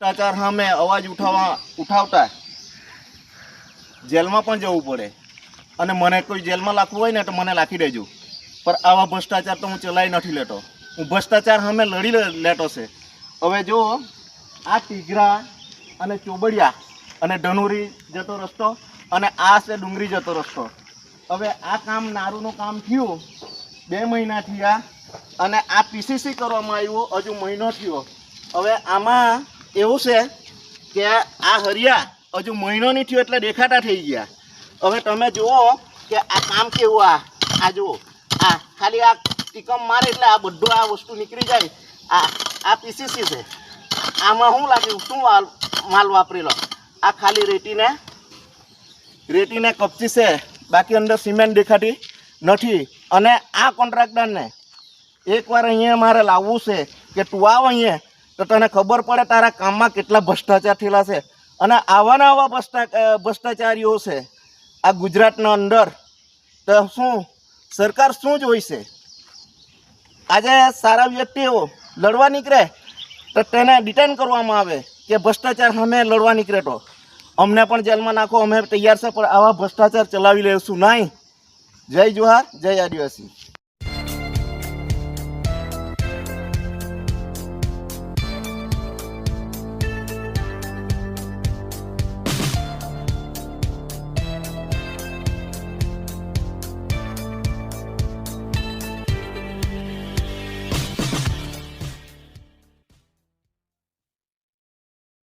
ભ્રષ્ટાચાર સામે અવાજ ઉઠાવવા ઉઠાવતા જેલમાં પણ જવું પડે. અને મને કોઈ જેલમાં લાખવું હોય ને તો મને લાખી દેજો. પણ આવા ભ્રષ્ટાચાર તો હું ચલાવી નથી લેતો. હું ભ્રષ્ટાચાર સામે લડી લેતો છે. હવે જો આ ટીગરા અને ચોબડિયા અને ધનુરી જતો રસ્તો અને આ છે ડુંગરી જતો રસ્તો. હવે આ કામ નારુનું કામ થયું. બે મહિના થયા અને આ પીસીસી કરવામાં આવ્યું. હજુ મહિનો થયો. હવે આમાં એવું છે કે આ હરિયા હજુ મહિનો નહીં થયો એટલે દેખાતા થઈ ગયા. હવે તમે જુઓ કે આ કામ કેવું આ? આ જુઓ. આ ખાલી આ ટીકમ મારે એટલે આ બધું આ વસ્તુ નીકળી જાય. આ આ પીસીસી છે. આમાં શું લાગ્યું? શું માલ વાપરેલો? આ ખાલી રેતીને રેતીને કપચી છે. બાકી અંદર સિમેન્ટ દેખાતી નથી. અને આ કોન્ટ્રાક્ટરને એકવાર અહીંયા મારે લાવવું છે કે તું આવ અહીંયા. તો તને ખબર પડે તારા કામમાં કેટલા ભ્રષ્ટાચાર થયેલા છે? અને આવાના આવા ભ્રષ્ટા ભ્રષ્ટાચારીઓ છે, આ ગુજરાતના અંદર, તો શું, સરકાર શું જોઈશે આજે સારા વ્યક્તિઓ લડવા નીકળે, તો તેને ડિટેન કરવામાં આવે કે ભ્રષ્ટાચાર અમે લડવા નીકળે તો. અમને પણ જેલમાં નાખો, અમે તૈયાર છે, પણ આવા ભ્રષ્ટાચાર ચલાવી લઈશું નહીં. જય જોહાર, જય આદિવાસી.